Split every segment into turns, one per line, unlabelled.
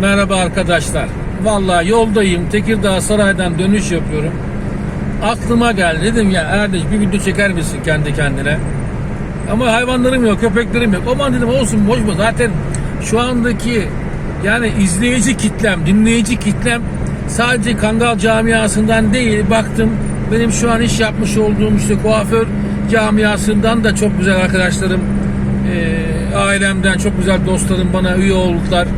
Merhaba arkadaşlar. Vallahi yoldayım. Tekirdağ Saray'dan dönüş yapıyorum. Aklıma geldi. Dedim ya Erdeş bir video çeker misin kendi kendine? Ama hayvanlarım yok, köpeklerim yok. Aman dedim olsun boş mu? Zaten şu andaki yani izleyici kitlem, dinleyici kitlem sadece Kangal camiasından değil. Baktım benim şu an iş yapmış olduğum işte kuaför camiasından da çok güzel arkadaşlarım, eee, ailemden çok güzel dostlarım bana üye oldular.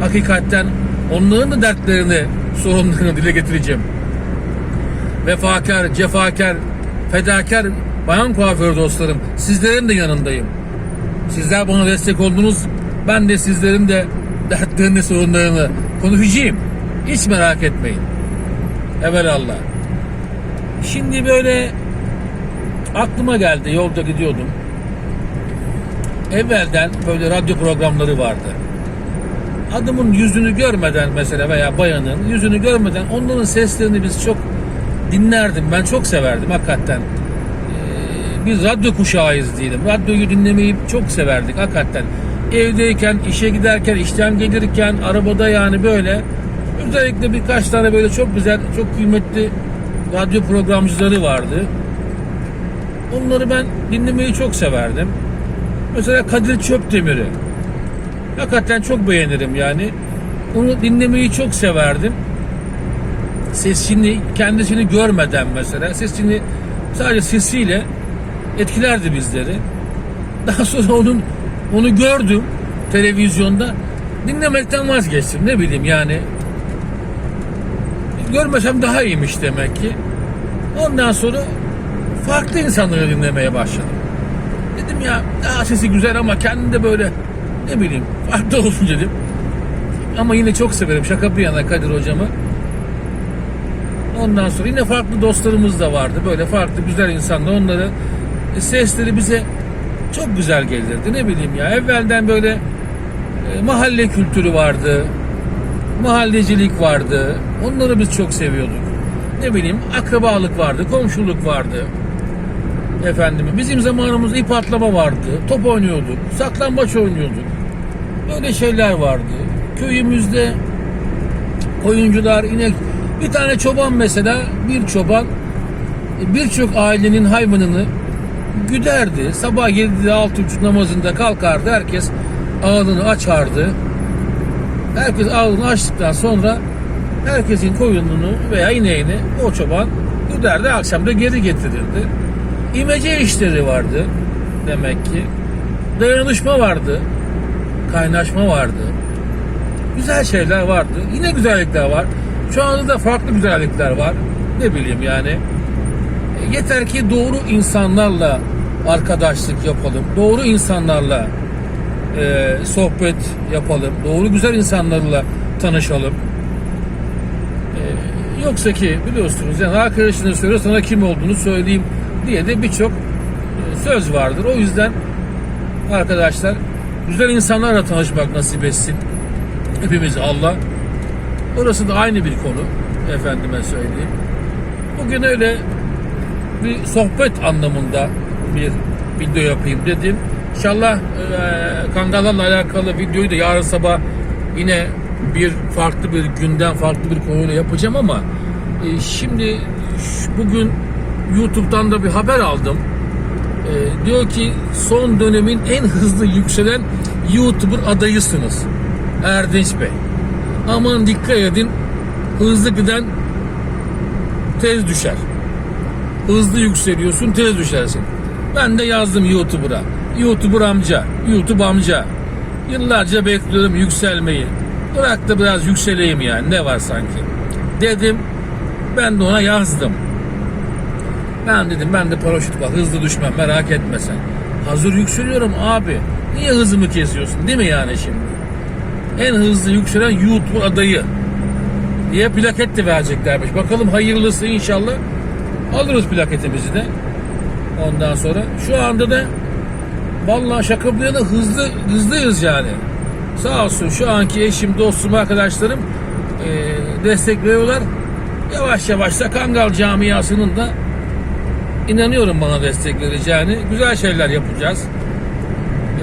Hakikaten onların da dertlerini, sorunlarını dile getireceğim vefakar, cefakar, fedakar bayan kuaför dostlarım. Sizlerin de yanındayım. Sizler bana destek oldunuz. Ben de sizlerin de dertlerini, sorunlarını konuşacağım. Hiç merak etmeyin. Evelallah. Şimdi böyle aklıma geldi yolda gidiyordum. Evvelden böyle radyo programları vardı. Adamın yüzünü görmeden mesela veya bayanın yüzünü görmeden onların seslerini biz çok dinlerdim. Ben çok severdim hakikaten. Ee, biz radyo kuşağıyız diyelim. Radyoyu dinlemeyi çok severdik hakikaten. Evdeyken, işe giderken, işten gelirken, arabada yani böyle. Özellikle birkaç tane böyle çok güzel, çok kıymetli radyo programcıları vardı. Onları ben dinlemeyi çok severdim. Mesela Kadir Çöpdemir'i. Hakikaten çok beğenirim yani. Onu dinlemeyi çok severdim sesini kendisini görmeden mesela sesini sadece sesiyle etkilerdi bizleri. Daha sonra onun onu gördüm televizyonda dinlemekten vazgeçtim ne bileyim yani görmesem daha iyiymiş demek ki. Ondan sonra farklı insanları dinlemeye başladım. Dedim ya daha sesi güzel ama kendi de böyle ne bileyim farklı olsun dedim. Ama yine çok severim şaka bir yana Kadir hocamı. Ondan sonra yine farklı dostlarımız da vardı. Böyle farklı güzel insanlar. Onları e, sesleri bize çok güzel gelirdi. Ne bileyim ya. Evvelden böyle e, mahalle kültürü vardı. Mahallecilik vardı. Onları biz çok seviyorduk. Ne bileyim akrabalık vardı, komşuluk vardı. Efendim bizim zamanımızda ip atlama vardı. Top oynuyorduk, saklambaç oynuyorduk. Böyle şeyler vardı. Köyümüzde koyuncular, inek bir tane çoban mesela bir çoban birçok ailenin hayvanını güderdi. Sabah 7'de 6.30 namazında kalkardı. Herkes ağzını açardı. Herkes ağzını açtıktan sonra herkesin koyununu veya ineğini o çoban güderdi. Akşam da geri getirirdi. İmece işleri vardı demek ki. Dayanışma vardı. Kaynaşma vardı. Güzel şeyler vardı. Yine güzellikler var. Şu anda da farklı güzellikler var. Ne bileyim yani. Yeter ki doğru insanlarla arkadaşlık yapalım. Doğru insanlarla e, sohbet yapalım. Doğru güzel insanlarla tanışalım. E, yoksa ki biliyorsunuz yani arkadaşına söyle sana kim olduğunu söyleyeyim diye de birçok e, söz vardır. O yüzden arkadaşlar güzel insanlarla tanışmak nasip etsin. Hepimiz Allah. Orası da aynı bir konu. Efendime söyleyeyim. Bugün öyle bir sohbet anlamında bir video yapayım dedim. İnşallah e, kangallarla alakalı videoyu da yarın sabah yine bir farklı bir günden farklı bir konuyla yapacağım ama e, şimdi bugün YouTube'dan da bir haber aldım. E, diyor ki son dönemin en hızlı yükselen YouTuber adayısınız. Erdinç Bey. Aman dikkat edin. Hızlı giden tez düşer. Hızlı yükseliyorsun tez düşersin. Ben de yazdım YouTuber'a. YouTuber amca, YouTube amca. Yıllarca bekliyorum yükselmeyi. Bırak da biraz yükseleyim yani ne var sanki. Dedim ben de ona yazdım. Ben dedim ben de paraşüt var hızlı düşmem merak etme sen. Hazır yükseliyorum abi. Niye hızımı kesiyorsun değil mi yani şimdi? en hızlı yükselen YouTube adayı diye plaket de vereceklermiş. Bakalım hayırlısı inşallah alırız plaketimizi de. Ondan sonra şu anda da vallahi şaka bu yana hızlı hızlıyız yani. Sağ olsun şu anki eşim, dostum, arkadaşlarım e, destek veriyorlar. Yavaş yavaş da Kangal camiasının da inanıyorum bana destek vereceğini. Güzel şeyler yapacağız.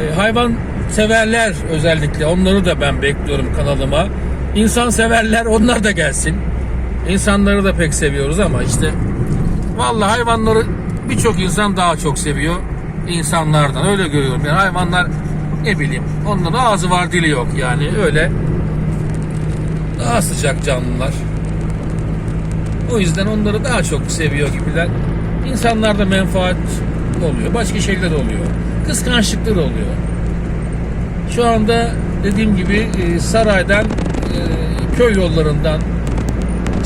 E, hayvan severler özellikle onları da ben bekliyorum kanalıma. İnsan severler onlar da gelsin. İnsanları da pek seviyoruz ama işte vallahi hayvanları birçok insan daha çok seviyor insanlardan öyle görüyorum. Yani hayvanlar ne bileyim onların ağzı var dili yok yani öyle daha sıcak canlılar. O yüzden onları daha çok seviyor gibiler. İnsanlarda menfaat oluyor. Başka şeyler oluyor. Kıskançlıklar oluyor. Şu anda dediğim gibi e, saraydan e, köy yollarından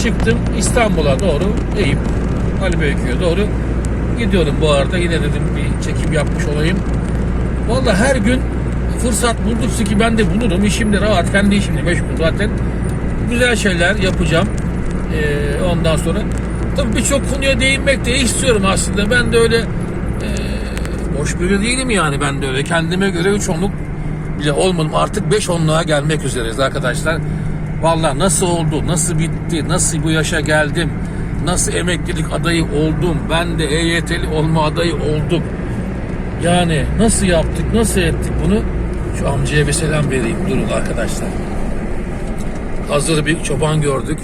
çıktım İstanbul'a doğru Eyüp Ali Beyköy'e doğru gidiyorum bu arada. Yine dedim bir çekim yapmış olayım. Vallahi her gün fırsat buldukça ki ben de bulurum. İşimde rahat, kendi işimle meşgul zaten. Güzel şeyler yapacağım. Ee, ondan sonra tabii birçok konuya değinmek de istiyorum aslında. Ben de öyle e, boş biri değilim yani ben de öyle. Kendime göre üç onluk bile olmadım. Artık beş onluğa gelmek üzereyiz arkadaşlar. Vallahi nasıl oldu, nasıl bitti, nasıl bu yaşa geldim, nasıl emeklilik adayı oldum, ben de EYT'li olma adayı oldum. Yani nasıl yaptık, nasıl ettik bunu? Şu amcaya bir selam vereyim. Durun arkadaşlar. Hazır bir çoban gördük.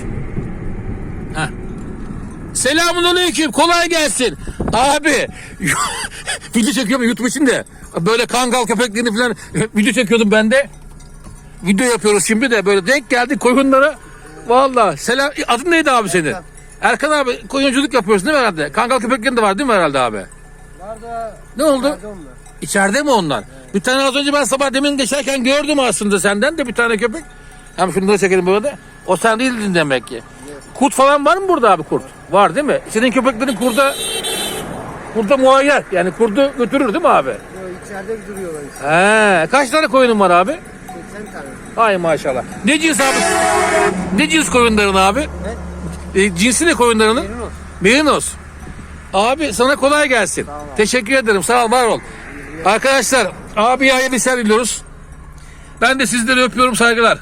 Selamun aleyküm. Kolay gelsin. Abi. video çekiyorum YouTube için de. Böyle kangal köpeklerini falan video çekiyordum ben de. Video yapıyoruz şimdi de böyle denk geldik koyunlara. Vallahi selam. Adın neydi abi senin? Erkan abi koyunculuk yapıyorsun değil mi herhalde? Kangal köpeklerin de var değil mi herhalde abi?
Var da
Ne oldu? İçeride mi onlar? Bir tane az önce ben sabah demin geçerken gördüm aslında senden de bir tane köpek. Hem şunu da çekelim burada. O sen değildin demek ki. Kurt falan var mı burada abi kurt? Var değil mi? Senin köpeklerin kurda kurda muayyer. Yani kurdu götürür değil mi abi?
İçeride duruyorlar işte.
He, kaç tane koyunun var abi?
80 tane.
Ay maşallah. Ne cins abi? Ne cins koyunların abi?
Ne?
E, cinsi ne koyunlarının?
Merinos.
Merinos. Abi sana kolay gelsin.
Sağ ol abi.
Teşekkür ederim. Sağ ol, var ol. Arkadaşlar, abiye hayırlı işler diliyoruz. Ben de sizleri öpüyorum, saygılar.